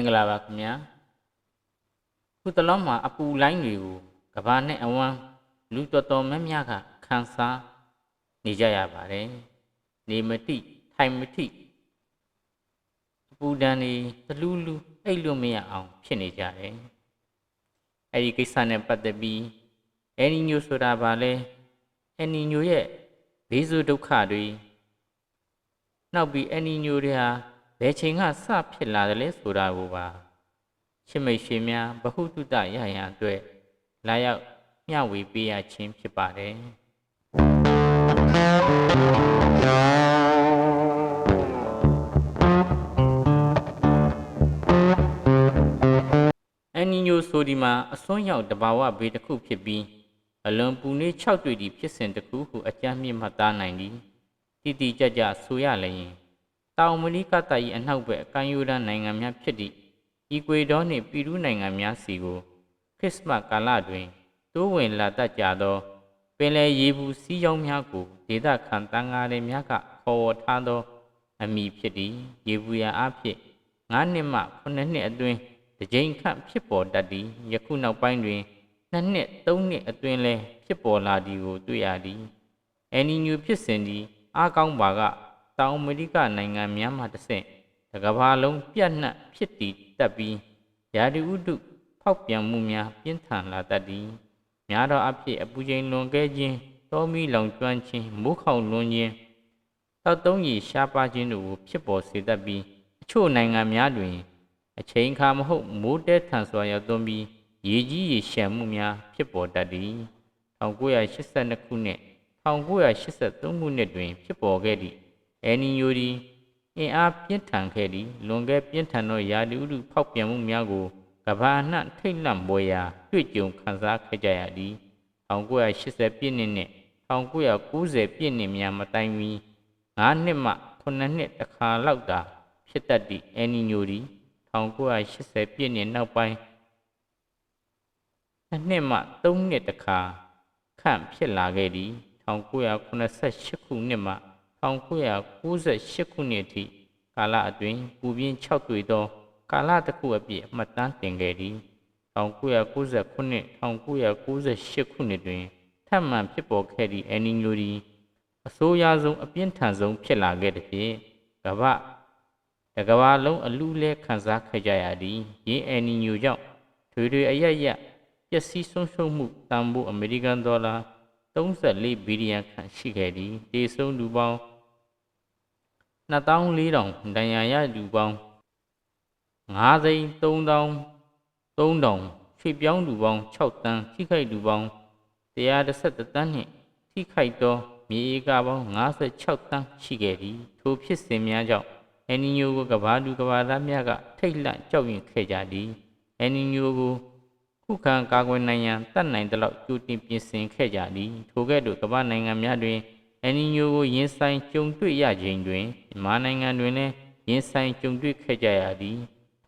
င်္ဂလာပါခင်ဗျာခုတလုံးမှာအပူလိုင်းတွေကိုကဘာနဲ့အဝမ်းလူတော်တော်များများကခန်းစားနေကြရပါတယ်နေမတိထိုင်မတိအပူဒဏ်တွေတလူးလူအိတ်လို့မရအောင် ဖြစ်နေကြတယ်အဲ့ဒီကိစ္စနဲ့ပတ်သက်ပြီးအယ်နီညိုဆိုတာဘာလဲအယ်နီညိုရဲ့ဘေးဆိုးဒုက္ခတွေနောက်ပြီးအယ်နီညိုတွေဟာ ဘယ်ချိန်ကစဖြစ်လာတယ်လဲဆိုတာကိုပါရှစ်မိတ်ရှင်များဗဟုတုတရရန်အတွက်လာရောက်မျှဝေပေးရခြင်းဖြစ်ပါတယ်အန်နီညိုဆိုဒီမှာအစွန်းရောက်တဘာဝဘေးတစ်ခုဖြစ်ပြီးအလွန်ပူနေ၆တွေ့သည့်ဖြစ်စဉ်တစ်ခုဟုအကြမ်းမြင့်မှတ်သားနိုင်သည်တိတိကျကျဆိုရလျင် တောင်မလီကတ၏အနောက်ဘက်အကန်ယူရန်နိုင်ငံများဖြစ်သည့်အီကွေဒေါနှင့်ပီရူးနိုင်ငံများစီကိုခရစ်စမတ်ကာလတွင်တိုးဝင်လာတတ်ကြသော ပင်လယ်ရေဘူးစီးကြောင်းများကိုဒေသခံတန်ဃာတွေများကခေါ်ဝေါ်ထားသောအမည်ဖြစ်သည်ရေဘူးရအဖြစ်9နှစ်မှ9နှစ်အတွင်းတစ်ကြိမ်ခန့်ဖြစ်ပေါ်တတ်သည်ယခုနောက်ပိုင်းတွင်နှစ်နှစ်သုံးနှစ်အတွင်းလဲဖြစ်ပေါ်လာသည်ကိုတွေ့ရသည်အန်နီညူဖြစ်စဉ်သည်အားကောင်းပါက တောင်အမေရိကနိုင်ငံများမှတစ်ဆင့်တစ်ကမ္ဘာလုံးပြန့်နှံ့ဖြစ်တည်တတ်ပြီးရာဒီဥတုဖောက်ပြန်မှုများပြင်းထန်လာတတ်သည်များသောအဖြစ်အပူချိန်လွန်ကဲခြင်းတောမီလောင်ကျွမ်းခြင်းမိုးခေါင်လွန်ခြင်းတောက်သုံးရည်ရှားပါခြင်းတို့ကိုဖြစ်ပေါ်စေတတ်ပြီးအချို့နိုင်ငံများတွင် အချိန်ခါမဟုတ်မိုးတဲထန်စွာရောက်သွန်းပြီးရေကြီးရေရှမ်းမှုများဖြစ်ပေါ်တတ်သည်1982ခုနှစ်1983ခုနှစ်တွင် ဖြစ်ပေါ်ခဲ့သည့် အယ်နီယိုဒီအင်အားပြင်းထန်ခဲ့သည့်လွန်ကဲပြင်းထန်သောရာသီဥတုဖောက်ပြန်မှုများကိုကမ္ဘာနှံ့ထိတ်လန့်ပွဲရာတွေ့ကြုံခံစားခဲ့ကြရသည်1980ပြည့်နှစ်နှင့်1990ပြည့်နှစ်များမတိုင်မီ9နှစ်မှ9နှစ်တစ်ခါလောက်သာဖြစ်တတ်သည့်အယ်နီညိုသည်1980ပြည့်နှစ်နောက်ပိုင်းနှစ်နှစ်မှ3နှစ်တခါခန့်ဖြစ်လာခဲ့သည်1988ခုနှစ်မှ 1998ခုနှစ်အထိကာလအတွင်းပူပြင်း6တွေ့သောကာလတစ်ခုအပြည့်အမှတ်တမ်းတင်ခဲ့သည်1990ခုနှစ်1998ခုနှစ်တွင်ထပ်မံဖြစ်ပေါ်ခဲ့သည့်အန်နီညိုဒီအဆိုးရွားဆုံးအပြင်းထန်ဆုံးဖြစ်လာခဲ့သည်ဖြင့်ကမ္ဘာတကဘာလုံးအလူလဲခံစားခဲ့ကြရသည်ရင်းအန်နီညိုကြောင့်ထွေထွေအရရပျက်စီးဆုံးရှုံးမှုတန်ဖိုးအမေရိကန်ဒေါ်လာ34ဘီလီယံခန့်ရှိခဲ့သည်ဒေဆုံးလူပေါင်း 2400ဒဏ်ရာရလူပေါင်း9သိန်း3000 3000ရွှေပြောင်းလူပေါင်း6တန်းထိခိုက်လူပေါင်း111တန်းနှင့်ထိခိုက်သောမြေဧကပေါင်း56တန်းရှိခဲ့သည်ထိုဖြစ်စဉ်များကြောင့်အန်နီညိုကိုကဘာလူကဘာသားများကထိတ်လန့်ကြောက်ရွံ့ခဲ့ကြသည်အန်နီညိုကိုခုခံကာကွယ်နိုင်ရန်တတ်နိုင်သလောက်ကြိုတင်ပြင်ဆင်ခဲ့ကြသည်ထိုကဲ့သို့ကမ္ဘာနိုင်ငံများတွင် အန်နီညိုကိုရင်ဆိုင်ကြုံတွေ့ရခြင်းတွင်မြန်မာနိုင်ငံတွင်လည်းရင်ဆိုင်ကြုံတွေ့ခဲ့ကြရသည်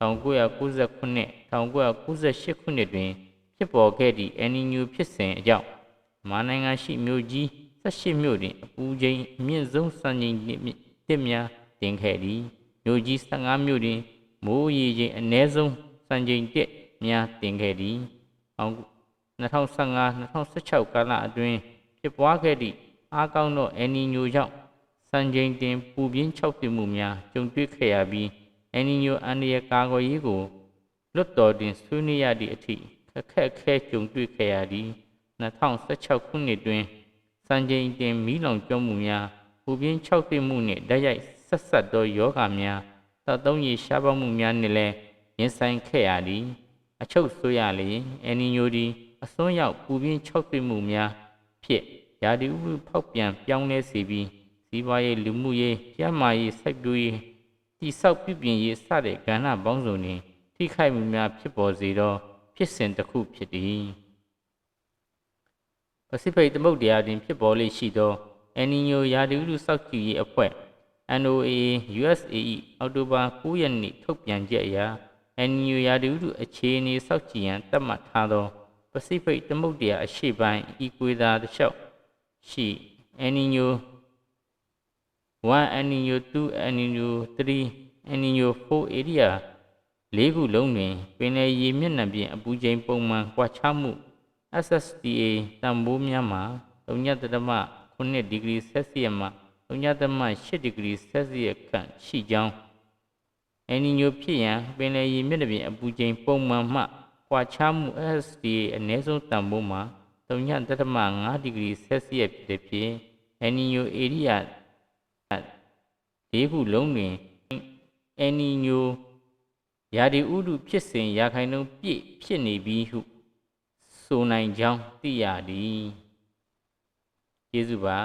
1990ခုနှစ်1998ခုနှစ်တွင်ဖြစ်ပေါ်ခဲ့သည့်အန်နီညိုဖြစ်စဉ်အကြောင်းမြန်မာနိုင်ငံရှိမြို့ကြီး18မြို့တွင်အပူချိန်အမြင့်ဆုံးစံချိန်တစ်များတင်ခဲ့သည်မြို့ကြီး15မြို့တွင်မိုးရေချိန်အနည်းဆုံးစံချိန်တစ်များတင်ခဲ့သည်2015-2016ကာလအတွင်းဖြစ်ပွားခဲ့သည့် အားကောင်းသောအယ်နီညိုကြောင့်စံချိန်တင်ပူပြင်း၆ပြမှုများကြုံတွေ့ခဲ့ရပြီးအယ်နီညိုအန်ဒီယကာကွယ်ရေးကိုလွတ်တော်တွင်ဆွေးနွေးရသည့်အထိခက်ခက်ခဲကြုံတွေ့ခဲ့ရသည်2016ခုနှစ်တွင်စံချိန်တင်မီးလောင်ကျွမ်းမှုများပူပြင်း၆ပြမှုနှင့်တိုက်ရိုက်ဆက်ဆက်သောယောဂများသောသုံးရည်ရှားပါမှုများနှင့်လည်းရင်ဆိုင်ခဲ့ရသည်အချုပ်ဆိုရလျင်အယ်နီညိုဒီအစွန်းရောက်ပူပြင်း၆ပြမှုများဖြစ် ရာဒီဥပုဖောက်ပြန်ပြောင်းလဲစေပြီးစီးပွားရေးလူမှုရေးကျန်းမာရေးစိုက်ပျိုးရေးတိဆောက်ပြုပြင်ရေးစတဲ့ကဏ္ဍပေါင်းစုံတွင်ထိခိုက်မှုများဖြစ်ပေါ်စေသောဖြစ်စဉ်တစ်ခုဖြစ်သည်ပစိဖိတ်သမုဒ္ဒရာတွင်ဖြစ်ပေါ်လေရှိသောအန်နီညိုရာဒီဥတုစောက်ကြည့်ရေးအဖွဲ့ NOAA USAE အောက်တိုဘာ9ရက်နေ့ထုတ်ပြန်ချက်အရအန်နီယိုရာဒီဥတုအခြေအနေစောက်ကြည့်ရန်သတ်မှတ်ထားသောပစိဖိတ်သမုဒ္ဒရာအရှေ့ပိုင်းအီကွေတာတစ်လျှောက် ရှိအန်နီညို1အန်နီညို2အန်နီညို3အန်နီညို4 area လေးခုလုံးတွင်ပင်လယ်ရေမျက်နှာပြင်အပူချိန်ပုံမှန်ကွာခြားမှု SSTA တန်ဖိုးများမှာ3.8ဒီဂရီဆယ်စီယပ်မှ3.8ဒီဂရီဆယ်စီယပ်ခန့်ရှိကြောင်းအနီညိုဖြစ်ရန်ပင်လယ်ရေမျက်နှာပြင်အပူချိန်ပုံမှန်မှကွာခြားမှု SSTA အနည်းဆုံးတန်ဖိုးမှာ 3.5ဒီဂရီဆယ်စီယပ်ဖြစ်တဲ့ဖြင့်အနီညိုဧရိယာလေးခုလုံးတွင်အနီညိုရာဒီဥတုဖြစ်စဉ်ရာခိုင်နှုန်းပြည့်ဖြစ်နေပြီဟုဆိုနိုင်ကြောင်းသိရသည်ကျေးဇူးပါ